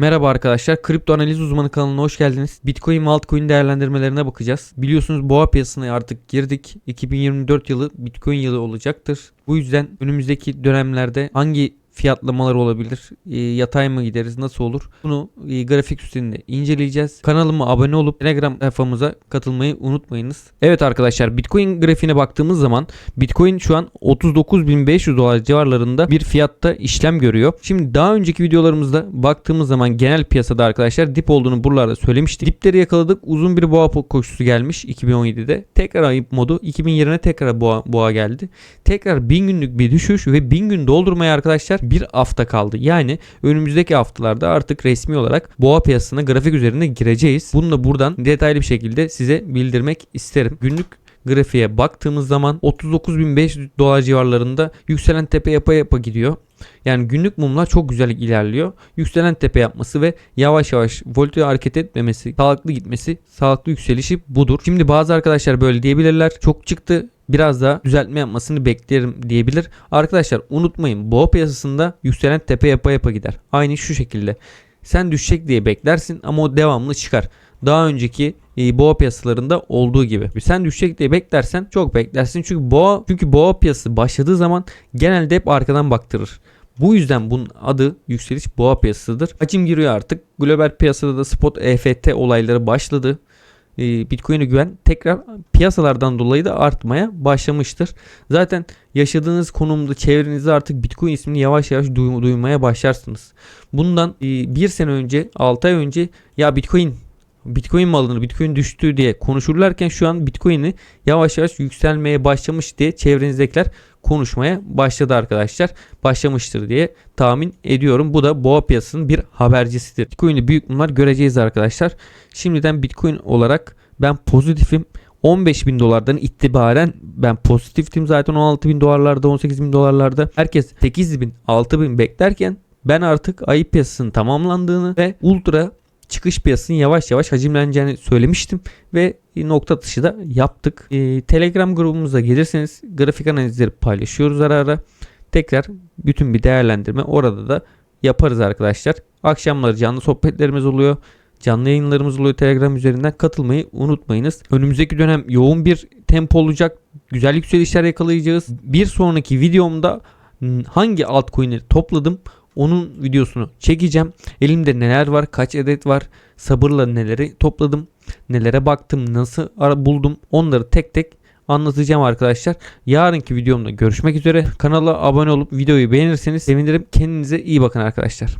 Merhaba arkadaşlar, Kripto Analiz Uzmanı kanalına hoş geldiniz. Bitcoin ve altcoin değerlendirmelerine bakacağız. Biliyorsunuz boğa piyasasına artık girdik. 2024 yılı Bitcoin yılı olacaktır. Bu yüzden önümüzdeki dönemlerde hangi fiyatlamalar olabilir? E, yatay mı gideriz? Nasıl olur? Bunu e, grafik üstünde inceleyeceğiz. Kanalıma abone olup Telegram sayfamıza katılmayı unutmayınız. Evet arkadaşlar Bitcoin grafiğine baktığımız zaman Bitcoin şu an 39.500 dolar civarlarında bir fiyatta işlem görüyor. Şimdi daha önceki videolarımızda baktığımız zaman genel piyasada arkadaşlar dip olduğunu buralarda söylemiştik. Dipleri yakaladık. Uzun bir boğa koşusu gelmiş 2017'de. Tekrar ayıp modu 2020'ne tekrar boğa, boğa geldi. Tekrar 1000 günlük bir düşüş ve 1000 gün doldurmaya arkadaşlar bir hafta kaldı. Yani önümüzdeki haftalarda artık resmi olarak boğa piyasasına grafik üzerinde gireceğiz. Bunu da buradan detaylı bir şekilde size bildirmek isterim. Günlük grafiğe baktığımız zaman 39.500 dolar civarlarında yükselen tepe yapa yapa gidiyor. Yani günlük mumlar çok güzel ilerliyor. Yükselen tepe yapması ve yavaş yavaş voltaya hareket etmemesi, sağlıklı gitmesi, sağlıklı yükselişi budur. Şimdi bazı arkadaşlar böyle diyebilirler. Çok çıktı biraz daha düzeltme yapmasını beklerim diyebilir. Arkadaşlar unutmayın boğa piyasasında yükselen tepe yapa yapa gider. Aynı şu şekilde. Sen düşecek diye beklersin ama o devamlı çıkar. Daha önceki e, boğa piyasalarında olduğu gibi. Sen düşecek diye beklersen çok beklersin. Çünkü boğa çünkü boğa piyasası başladığı zaman genelde hep arkadan baktırır. Bu yüzden bunun adı yükseliş boğa piyasasıdır. Hacim giriyor artık. Global piyasada da spot EFT olayları başladı. E, Bitcoin'e güven tekrar piyasalardan dolayı da artmaya başlamıştır. Zaten yaşadığınız konumda çevrenizde artık Bitcoin ismini yavaş yavaş duy- duymaya başlarsınız. Bundan e, bir sene önce 6 ay önce ya Bitcoin Bitcoin mi alınır, Bitcoin düştü diye konuşurlarken şu an Bitcoin'i yavaş yavaş yükselmeye başlamış diye çevrenizdekiler konuşmaya başladı arkadaşlar. Başlamıştır diye tahmin ediyorum. Bu da boğa piyasasının bir habercisidir. Bitcoin'de büyük mumlar göreceğiz arkadaşlar. Şimdiden Bitcoin olarak ben pozitifim. 15 bin dolardan itibaren ben pozitiftim zaten 16 bin dolarlarda 18 bin dolarlarda. Herkes 8 bin 6 bin beklerken ben artık ayı piyasasının tamamlandığını ve ultra çıkış piyasasının yavaş yavaş hacimleneceğini söylemiştim ve nokta atışı da yaptık. Ee, Telegram grubumuza gelirseniz grafik analizleri paylaşıyoruz ara ara. Tekrar bütün bir değerlendirme orada da yaparız arkadaşlar. Akşamları canlı sohbetlerimiz oluyor. Canlı yayınlarımız oluyor Telegram üzerinden katılmayı unutmayınız. Önümüzdeki dönem yoğun bir tempo olacak. Güzel yükselişler yakalayacağız. Bir sonraki videomda hangi altcoin'leri topladım onun videosunu çekeceğim. Elimde neler var, kaç adet var, sabırla neleri topladım, nelere baktım, nasıl buldum onları tek tek anlatacağım arkadaşlar. Yarınki videomda görüşmek üzere. Kanala abone olup videoyu beğenirseniz sevinirim. Kendinize iyi bakın arkadaşlar.